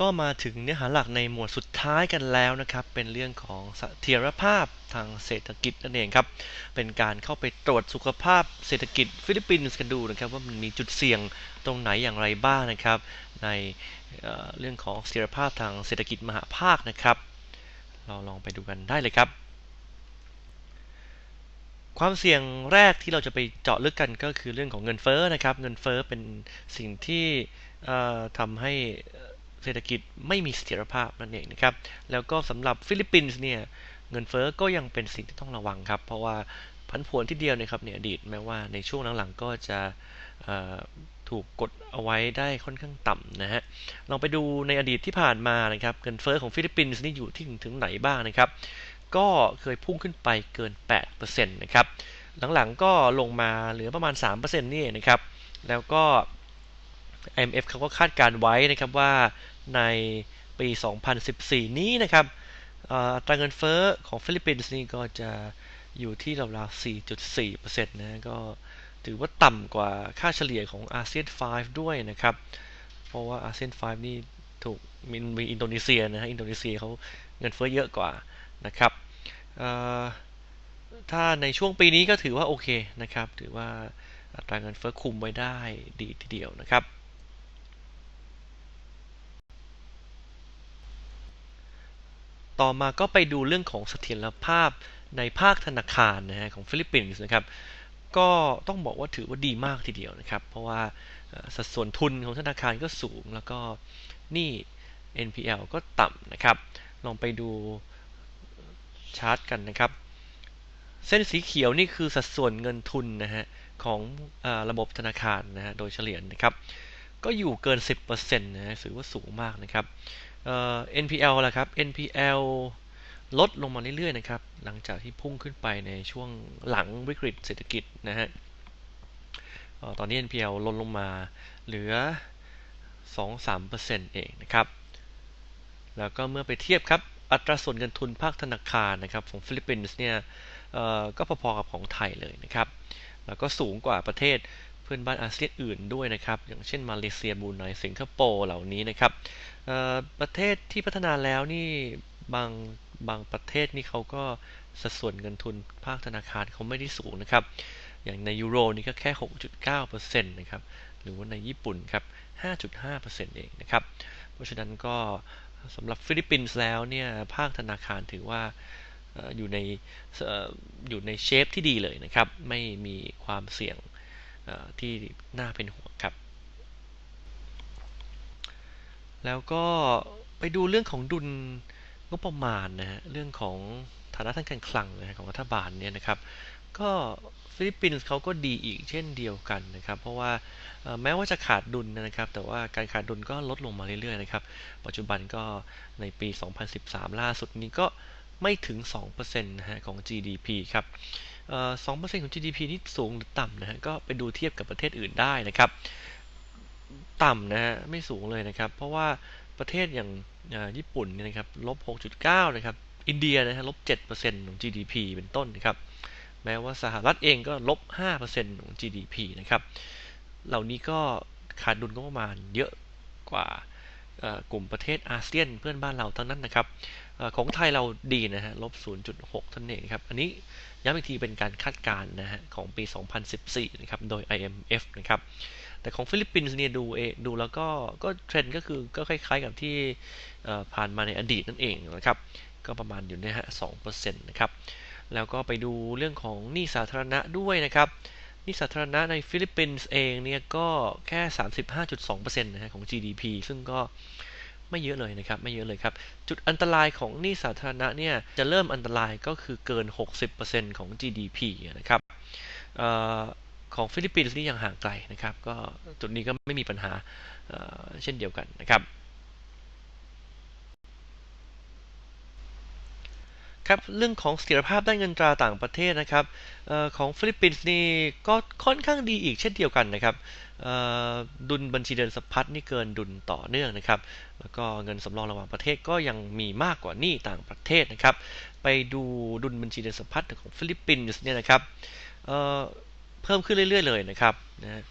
ก็มาถึงเนื้อหาหลักในหมวดสุดท้ายกันแล้วนะครับ เป็นเรื่องของเสถียรภาพทางเศรษฐกิจนั่นเองครับ เป็นการเข้าไปตรวจสุขภาพเศรษฐกิจฟิลิปปินส์กันดูนะครับ ว่ามันมีจุดเสี่ยงตรงไหนอย่างไรบ้างนะครับ ในเเรื่องของเสถียรภาพทางเศรษฐกิจมหาภาคนะครับ เราลองไปดูกันได้เลยครับ ความเสี่ยงแรกที่เราจะไปเจาะลึกกันก็คือเรื่องของเงินเฟ้อนะครับ เงินเฟ้อเป็นสิ่งที่ทำให้ เศรษฐกิจไม่มีเสถียรภาพนั่นเองนะครับ แล้วก็สำหรับฟิลิปปินส์เนี่ยเงินเฟ้อก็ยังเป็นสิ่งที่ต้องระวังครับ เพราะว่าพันผวนที่เดียวนะครับในอดีตแม้ว่าในช่วงหลังๆก็จะถูกกดเอาไว้ได้ค่อนข้างต่ำนะฮะ ลองไปดูในอดีตที่ผ่านมานะครับ เงินเฟ้อของฟิลิปปินส์นี่อยู่ที่ถึงไหนบ้างนะครับ ก็เคยพุ่งขึ้นไปเกิน 8%นะครับ หลังๆก็ลงมาเหลือประมาณ 3%นี่นะครับ แล้วก็ IMF เขาก็คาดการไว้นะครับว่า ในปี 2014 นี้นะครับอัตราเงินเฟ้อของฟิลิปปินส์นี่ก็จะอยู่ที่ราวๆ 4.4%นะก็ถือว่าต่ำกว่าค่าเฉลี่ยของอาเซียน 5 ด้วยนะครับ เพราะว่าอาเซียน 5 นี่ถูกมีมีอินโดนีเซียนะฮะ อินโดนีเซียเขาเงินเฟ้อเยอะกว่านะครับถ้าในช่วงปีนี้ก็ถือว่าโอเคนะครับ ถือว่าอัตราเงินเฟ้อคุมไว้ได้ดีทีเดียวนะครับ ต่อมาก็ไปดูเรื่องของเสถียรภาพในภาคธนาคารนะฮะของฟิลิปปินส์นะครับก็ต้องบอกว่าถือว่าดีมากทีเดียวนะครับ เพราะว่าสัดส่วนทุนของธนาคารก็สูง แล้วก็นี่ NPL ก็ต่ำนะครับ ลองไปดูชาร์ตกันนะครับ เส้นสีเขียวนี่คือสัดส่วนเงินทุนนะฮะของอระบบธนาคารนะฮะโดยเฉลี่ยนะครับ ก็อยู่เกิน 10%นะฮะถือว่าสูงมากนะครับ NPL ละครับ NPL ลดลงมาเรื่อยๆนะครับ หลังจากที่พุ่งขึ้นไปในช่วงหลังวิกฤตเศรษฐกิจนะฮะตอนนี้ NPL ลดลงมาเหลือ 2-3%เองนะครับ แล้วก็เมื่อไปเทียบครับ อัตราส่วนเงินทุนภาคธนาคารนะครับของฟิลิปปินส์เนี่ยก็พอๆกับของไทยเลยนะครับ แล้วก็สูงกว่าประเทศ เพื่อนบ้านอาเซียนอื่นด้วยนะครับ อย่างเช่นมาเลเซียบูไนสิงคโปร์เหล่านี้นะครับประเทศที่พัฒนาแล้วนี่บางบางประเทศนี่เขาก็สัดส่วนเงินทุนภาคธนาคารเขาไม่ได้สูงนะครับ อย่างในยูโรนี่ก็แค่ 6.9%นะครับ หรือว่าในญี่ปุ่นครับ 5.5%เองนะครับ เพราะฉะนั้นก็สำหรับฟิลิปปินส์แล้วเนี่ยภาคธนาคารถือว่าอยู่ในอยู่ในเชฟที่ดีเลยนะครับ ไม่มีความเสี่ยง ที่น่าเป็นห่วงครับ แล้วก็ไปดูเรื่องของดุลงบประมาณนะฮะเรื่องของฐานะทางการคลังนะของรัฐบาลเนี่ยนะครับ ก็ฟิลิปปินส์เขาก็ดีอีกเช่นเดียวกันนะครับ เพราะว่าแม้ว่าจะขาดดุลนะครับ แต่ว่าการขาดดุลก็ลดลงมาเรื่อยๆนะครับ ปัจจุบันก็ในปี 2013 ล่าสุดนี้ก็ไม่ถึง 2%นะฮะของ GDP ครับ 2%ของ GDP นี่สูงหรือต่ำนะฮะก็ไปดูเทียบกับประเทศอื่นได้นะครับ ต่ำนะฮะไม่สูงเลยนะครับ เพราะว่าประเทศอย่างญี่ปุ่นเนี่ยนะครับลบ 6.9 นะครับ อินเดียนะฮะลบ 7%ของ GDP เป็นต้นนะครับ แม้ว่าสหรัฐเองก็ลบ 5%ของ GDP นะครับ เหล่านี้ก็ขาดดุลก็ประมาณเยอะกว่ากลุ่มประเทศอาเซียนเพื่อนบ้านเราทั้งนั้นนะครับ ของไทยเราดีนะฮะลบ 0.6ท่านเองครับ อันนี้ย้ำอีกทีเป็นการคาดการณ์นะฮะของปี 2014 นะครับ โดย IMF นะครับ แต่ของฟิลิปปินส์เนี่ยดูเอดูแล้วก็ก็เทรนด์ก็คือก็คล้ายๆกับที่ผ่านมาในอดีตนั่นเองนะครับ ก็ประมาณอยู่ในฮะสองเปอร์เซ็นต์นะครับ แล้วก็ไปดูเรื่องของหนี้สาธารณะด้วยนะครับหนี้สาธารณะในฟิลิปปินส์เองเนี่ยก็แค่ 35.2%นะฮะของ GDP ซึ่งก็ ไม่เยอะเลยนะครับไม่เยอะเลยครับ จุดอันตรายของหนี้สาธารณะเนี่ยจะเริ่มอันตรายก็คือเกิน 60%ของ GDP นะครับของฟิลิปปินส์นี่ยังห่างไกลนะครับ ก็จุดนี้ก็ไม่มีปัญหาเช่นเดียวกันนะครับครับเรื่องของเสถียรภาพด้านเงินตราต่างประเทศนะครับออของฟิลิปปินส์นี่ก็ค่อนข้างดีอีกเช่นเดียวกันนะครับ ดุลบัญชีเดินสะพัดนี่เกินดุลต่อเนื่องนะครับ แล้วก็เงินสำรองระหว่างประเทศก็ยังมีมากกว่านี่ต่างประเทศนะครับ ไปดูดุลบัญชีเดินสะพัดของฟิลิปปินส์เนี่ยนะครับเพิ่มขึ้นเรื่อย ๆ เลยนะครับนะ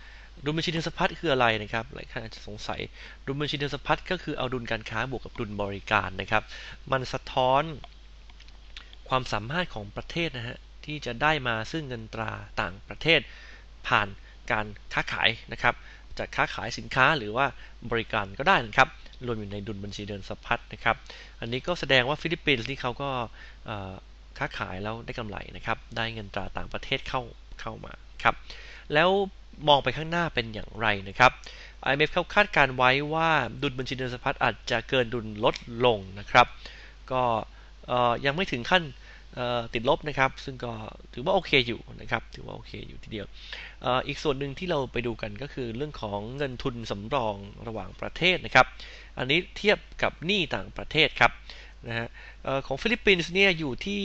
ดุลบัญชีเดินสะพัดคืออะไรนะครับหลายท่านอาจจะสงสัย ดุลบัญชีเดินสะพัดก็คือเอาดุลการค้าบวกกับดุลบริการนะครับ มันสะท้อนความสามารถของประเทศนะฮะที่จะได้มาซึ่งเงินตราต่างประเทศผ่าน การค้าขายนะครับจะค้าขายสินค้าหรือว่าบริการก็ได้นะครับรวมอยู่ในดุลบัญชีเดินสะพัดนะครับ อันนี้ก็แสดงว่าฟิลิปปินส์ที่เขาก็ค้าขายแล้วได้กำไรนะครับ ได้เงินตราต่างประเทศเข้าเข้ามาครับ แล้วมองไปข้างหน้าเป็นอย่างไรนะครับ IMF เขาคาดการไว้ว่าดุลบัญชีเดินสะพัดอาจจะเกินดุลลดลงนะครับ ก็ยังไม่ถึงขั้น ติดลบนะครับ ซึ่งก็ถือว่าโอเคอยู่นะครับถือว่าโอเคอยู่ทีเดียวอีกส่วนหนึ่งที่เราไปดูกันก็คือเรื่องของเงินทุนสำรองระหว่างประเทศนะครับ อันนี้เทียบกับหนี้ต่างประเทศครับนะฮะของฟิลิปปินส์เนี่ยอยู่ที่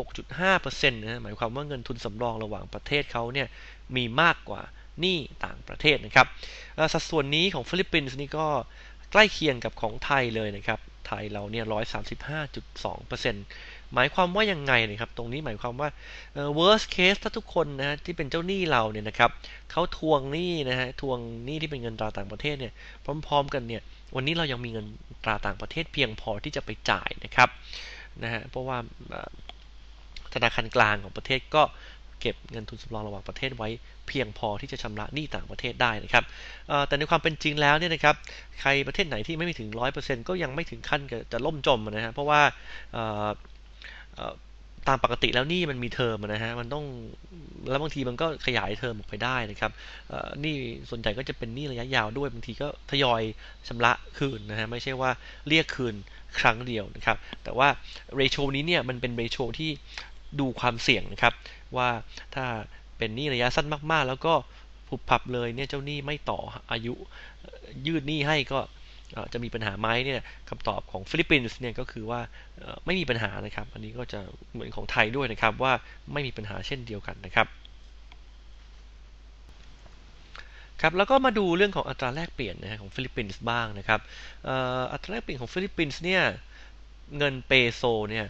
136.5%นะหมายความว่าเงินทุนสำรองระหว่างประเทศเขาเนี่ยมีมากกว่าหนี้ต่างประเทศนะครับสัดส่วนนี้ของฟิลิปปินส์นี่ก็ใกล้เคียงกับของไทยเลยนะครับไทยเราเนี่ย135.2% หมายความว่ายังไงนะครับ ตรงนี้หมายความว่า worst case ถ้าทุกคนนะที่เป็นเจ้าหนี้เราเนี่ยนะครับเขาทวงหนี้นะฮะทวงหนี้ที่เป็นเงินตราต่างประเทศเนี่ยพร้อม ๆ กันเนี่ยวันนี้เรายังมีเงินตราต่างประเทศเพียงพอที่จะไปจ่ายนะครับนะฮะเพราะว่าธนาคารกลางของประเทศก็เก็บเงินทุนสำรองระหว่างประเทศไว้เพียงพอที่จะชำระหนี้ต่างประเทศได้นะครับแต่ในความเป็นจริงแล้วเนี่ยนะครับใครประเทศไหนที่ไม่ถึง 100%ก็ยังไม่ถึงขั้นจะล่มจมนะฮะเพราะว่า ตามปกติแล้วนี่มันมีเทอมนะฮะ มันต้อง แล้วบางทีมันก็ขยายเทอมออกไปได้นะครับนี่ส่วนใหญ่ก็จะเป็นนี่ระยะยาวด้วย บางทีก็ทยอยชำระคืนนะฮะ ไม่ใช่ว่าเรียกคืนครั้งเดียวนะครับ แต่ว่าเรโชนี้เนี่ยมันเป็นเรโชที่ดูความเสี่ยงนะครับ ว่าถ้าเป็นนี้ระยะสั้นมาก ๆ แล้วก็ผุบผับเลยเนี่ยเจ้าหนี้ไม่ต่ออายุยืดหนี้ให้ก็ จะมีปัญหาไหมเนี่ยคำตอบของฟิลิปปินส์เนี่ยก็คือว่าไม่มีปัญหานะครับ อันนี้ก็จะเหมือนของไทยด้วยนะครับว่าไม่มีปัญหาเช่นเดียวกันนะครับครับแล้วก็มาดูเรื่องของอัตราแลกเปลี่ยนนะของฟิลิปปินส์บ้างนะครับอัตราแลกเปลี่ยนของฟิลิปปินส์เนี่ยเงินเปโซเนี่ย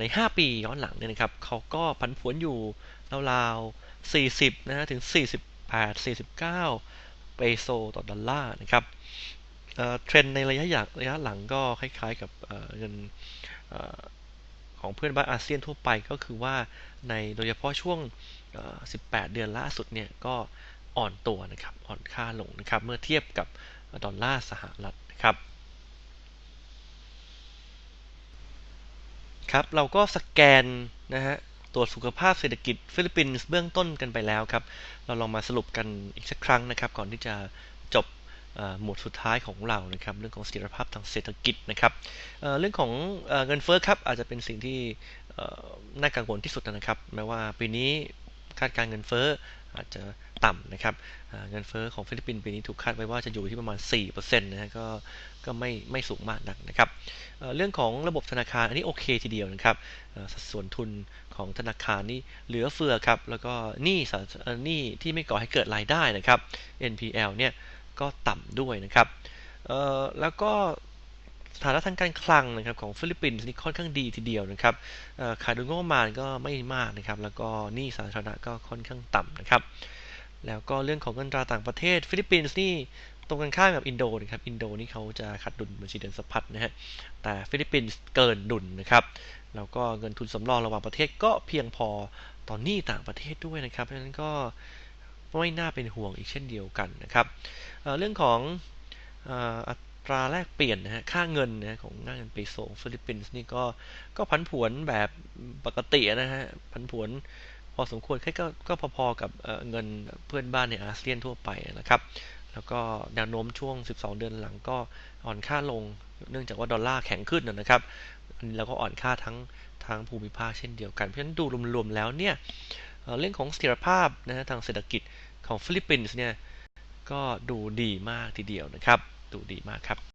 ใน 5 ปีย้อนหลังเนี่ยนะครับเขาก็ผันผวนอยู่ราวๆ40นะถึง 48 49 เปโซต่อดอลลาร์นะครับ เทรนในระยะยระยะหลังก็คล้ายๆกับเงินของเพื่อนบ้านอาเซียนทั่วไปก็คือว่าในโดยเฉพาะช่วง 18 เดือนล่าสุดเนี่ยก็อ่อนตัวนะครับอ่อนค่าลงนะครับเมื่อเทียบกับดอลลาร์สหรัฐนะครับครับเราก็สแกนนะฮะตรวจสุขภาพเศรษฐกิจฟิลิปปินส์เบื้องต้นกันไปแล้วครับ เราลองมาสรุปกันอีกสักครั้งนะครับ ก่อนที่จะจบ หมวดสุดท้ายของเรานะครับเรื่องของเสถียรภาพทางเศรษฐกิจนะครับเรื่องของเงินเฟ้อครับอาจจะเป็นสิ่งที่น่ากังวลที่สุดนะครับแม้ว่าปีนี้คาดการเงินเฟ้ออาจจะต่ำนะครับเงินเฟ้อของฟิลิปปินส์ปีนี้ถูกคาดไว้ว่าจะอยู่ที่ประมาณ 4%นะฮะก็ก็ไม่ไม่สูงมากนักนะครับเรื่องของระบบธนาคารอันนี้โอเคทีเดียวนะครับสัดส่วนทุนของธนาคารนี่เหลือเฟือครับแล้วก็หนี้หนี้ที่ไม่ก่อให้เกิดรายได้นะครับ NPL เนี่ย ก็ต่ำด้วยนะครับแล้วก็สถานะทางการคลังนะครับของฟิลิปปินส์นี่ค่อนข้างดีทีเดียวนะครับขาดดุลงบประมาณก็ไม่มากนะครับ แล้วก็หนี้สาธารณะก็ค่อนข้างต่ำนะครับ แล้วก็เรื่องของเงินตราต่างประเทศ ฟิลิปปินส์นี่ตรงกันข้ามกับอินโดนะครับ อินโดนี่เขาจะขาดดุลบัญชีเดินสะพัดนะฮะ แต่ฟิลิปปินส์เกินดุลนะครับ แล้วก็เงินทุนสำรองระหว่างประเทศก็เพียงพอต่อนหนี้ต่างประเทศด้วยนะครับ เพราะฉะนั้นก็ ไม่น่าเป็นห่วงอีกเช่นเดียวกันนะครับเรื่องของอัตราแลกเปลี่ยนนะฮะค่าเงินนะของหน้าเงินเปโซฟิลิปปินส์นี่ก็ก็ผันผวนแบบปกตินะฮะผันผวนพอสมควรแค่ก็ก็พอๆกับเงินเพื่อนบ้านในอาเซียนทั่วไปนะครับแล้วก็แนวโน้มช่วง 12 เดือนหลังก็อ่อนค่าลง เนื่องจากว่าดอลลาร์แข็งขึ้นนะครับแล้วก็อ่อนค่าทั้งทั้งภูมิภาคเช่นเดียวกัน เพราะฉะนั้นดูรวมๆแล้วเนี่ย เรื่องของเสถียรภาพนะทางเศรษฐกิจของฟิลิปปินส์เนี่ยก็ดูดีมากทีเดียวนะครับ ดูดีมากครับ